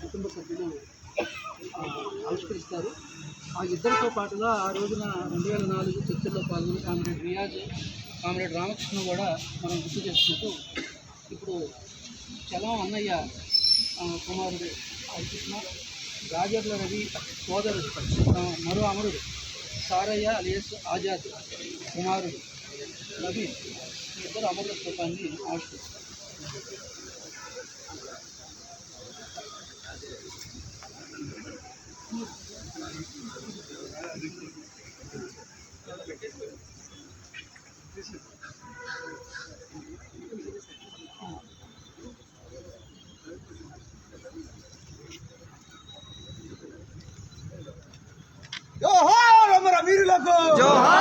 కుటుంబ సభ్యులు ఆవిష్కరిస్తారు. ఆ ఇద్దరితో పాటుగా ఆ రోజున రెండు వేల నాలుగు చర్చల్లో పాల్గొని కామ్రేడ్ రియాజ్ కామ్రేడ్ రామకృష్ణ కూడా మనం గుర్తు చేసుకుంటూ ఇప్పుడు చలం అన్నయ్య కుమారుడు హరికృష్ణ రాజర్ల రవి సోదరుడు మరో అమరుడు సారయ్య అలియస్ ఆజాద్ కుమారుడు రవి ఇద్దరు అమరుల స్థూపాన్ని ఆవిష్కరిస్తారు. जोहार अमर अमीर लगो जोहार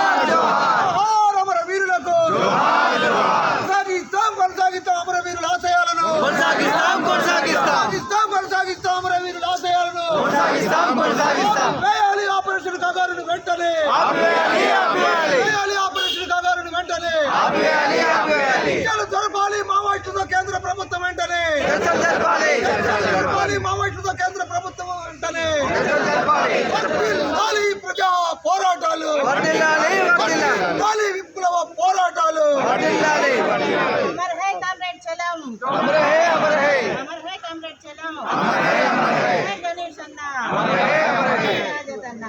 కొనసాగిస్తాం కొనసాగిస్తాం ఆపరేషన్ కగారును వెంటనే ఆపేయాలి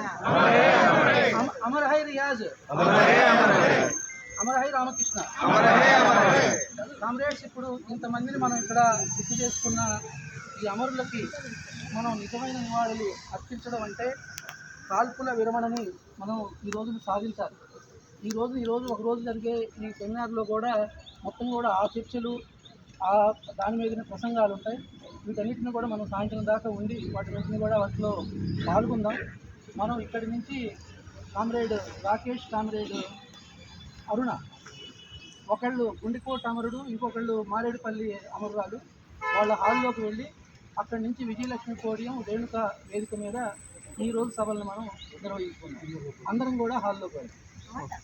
राजत अन्ना అమర హే అమర హే అమ- అమర హై రియాజ్ అమర హే అమర హే అమర హై రామకృష్ణ అమర హే అమర హే కామ్రేడ్స్ ఇప్పుడు ఇంతమందిని మనం ఇక్కడ గుర్తు చేసుకున్న ఈ అమరులకి మనం నిజమైన నివాళులు అర్పించడం అంటే కాల్పుల విరమణని మనం ఈ రోజున సాధించాలి ఈ రోజు ఈ రోజు ఒక రోజు జరిగే ఈ సెమినార్లో కూడా మొత్తం కూడా ఆ చర్చలు ఆ దాని మీద ప్రసంగాలు ఉంటాయి వీటన్నిటిని కూడా మనం సాయంత్రం దాకా ఉండి వాటిని కూడా వాటిలో పాల్గొందాం మనం ఇక్కడి నుంచి కామ్రేడ్ రాకేష్ కామ్రేడ్ అరుణ ఒకళ్ళు గుండెకోట అమరుడు ఇంకొకళ్ళు మారేడుపల్లి అమరురాలు వాళ్ళ హాల్లోకి వెళ్ళి అక్కడి నుంచి విజయలక్ష్మి పోడియం రేణుక వేదిక మీద ఈ రోజు సభలను మనం నిర్వహించుకున్నాం అందరం కూడా హాల్లోకి వెళ్ళాం.